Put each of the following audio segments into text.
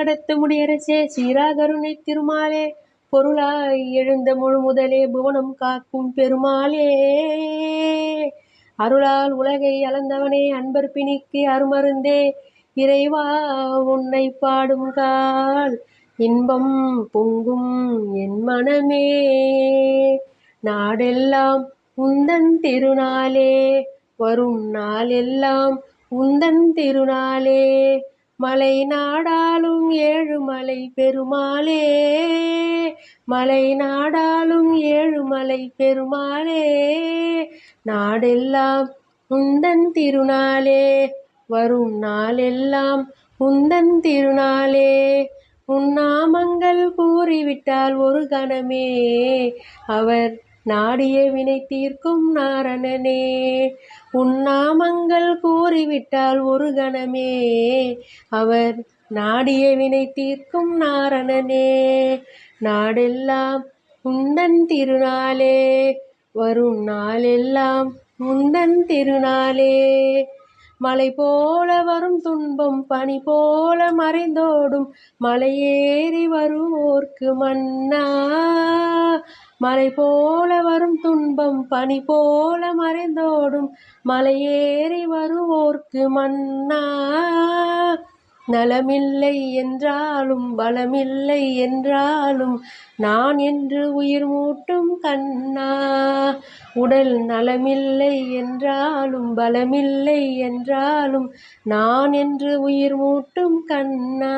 வேங்கடத்து முடியரசே சீராகருணை திருமாலே. பொருளாய் எழுந்த முழு முதலே புவனம் காக்கும் பெருமாளே. அருளால் உலகை அளந்தவனே அன்பர் பிணிக்கு அருமருந்தே. இறைவா உன்னை பாடும் கால் இன்பம் பொங்கும் என் மனமே. நாடெல்லாம் உந்தன் திருநாளே வரும் நாளெல்லாம் உந்தன் திருநாளே. மலை நாடாலும் ஏழுமலை பெருமாளே மலை நாடாலும் ஏழுமலை பெருமாளே நாடெல்லாம் உந்தன் திருநாளே வரும் நாளெல்லாம் உந்தன் திருநாளே. உன்னாமங்கள் கூறிவிட்டால் ஒரு கணமே அவர் நாடிய வினை தீர்க்கும் நாரணனே. உன்னாமங்கள் கூறிவிட்டால் ஒரு கணமே. அவர் நாடிய வினை தீர்க்கும் நாரணனே. நாடெல்லாம் முந்தன் திருநாளே. வரும் நாளெல்லாம் முந்தன் திருநாளே. மலை போல வரும் துன்பம் பனி போல மறைந்தோடும் மலையேறி வருவோர்க்கு மன்னா. மலை போல வரும் துன்பம் பனி போல மறைந்தோடும் மலையேறி வருவோர்க்கு மன்னா. நலமில்லை என்றாலும் பலமில்லை என்றாலும் நான் என்று உயிர் மூட்டும் கண்ணா. உடல் நலமில்லை என்றாலும் பலமில்லை என்றாலும் நான் என்று உயிர் மூட்டும் கண்ணா.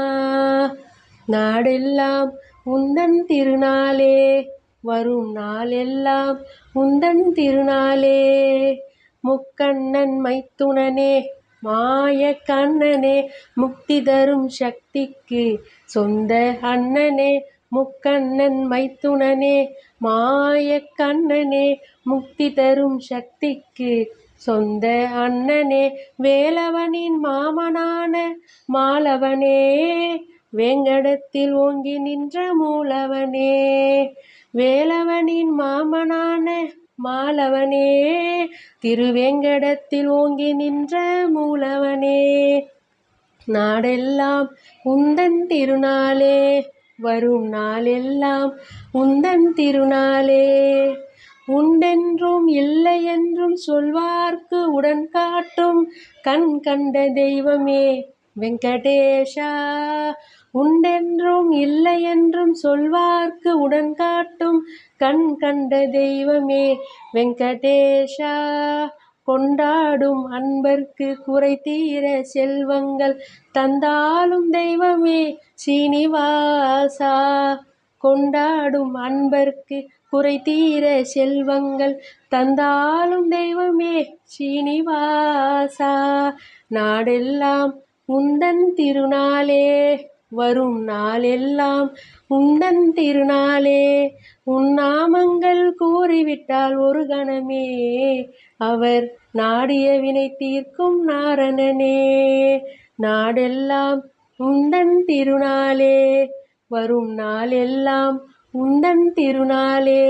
நாடெல்லாம் உந்தன் திருநாளே. வரும் நாளெல்லாம் உந்தன் திருநாளே. முக்கண்ணன் மைத்துனனே மாய கண்ணனே முக்தி தரும் சக்திக்கு சொந்த அண்ணனே. முக்கண்ணன் மைத்துனனே மாய கண்ணனே முக்தி தரும் சக்திக்கு சொந்த அண்ணனே. வேலவனின் மாமனான மாலவனே வேங்கடத்தில் ஓங்கி நின்ற மூலவனே வேலவனின் மாமனான மாலவனே திருவேங்கடத்தில் ஓங்கி நின்ற மூலவனே. நாடெல்லாம் உந்தன் திருநாளே வரும் நாளெல்லாம் உந்தன் திருநாளே. உண்டென்றும் இல்லை என்றும் சொல்வார்க்கு உடன் காட்டும் கண் கண்ட தெய்வமே வெங்கடேஷா. உண்டென்றும் இல்லையென்றும் சொல்வார்க்கு உடன் காட்டும் கண் கண்ட தெய்வமே. வெங்கடேஷா கொண்டாடும் அன்பர்க்கு குறை தீர செல்வங்கள் தந்தாலும் தெய்வமே. சீனிவாசா கொண்டாடும் அன்பர்க்கு குறை தீர செல்வங்கள் தந்தாலும் தெய்வமே. சீனிவாசா நாடெல்லாம் உந்தன் திருநாளே. வரும் நாளெல்லாம் உண்டன் திருநாளே. உன்னாமங்கள் கூறிவிட்டால் ஒரு கணமே. அவர் நாடிய வினை தீர்க்கும் நாரணனே. நாடெல்லாம் உந்தன் திருநாளே. வரும் நாளெல்லாம் உந்தன் திருநாளே.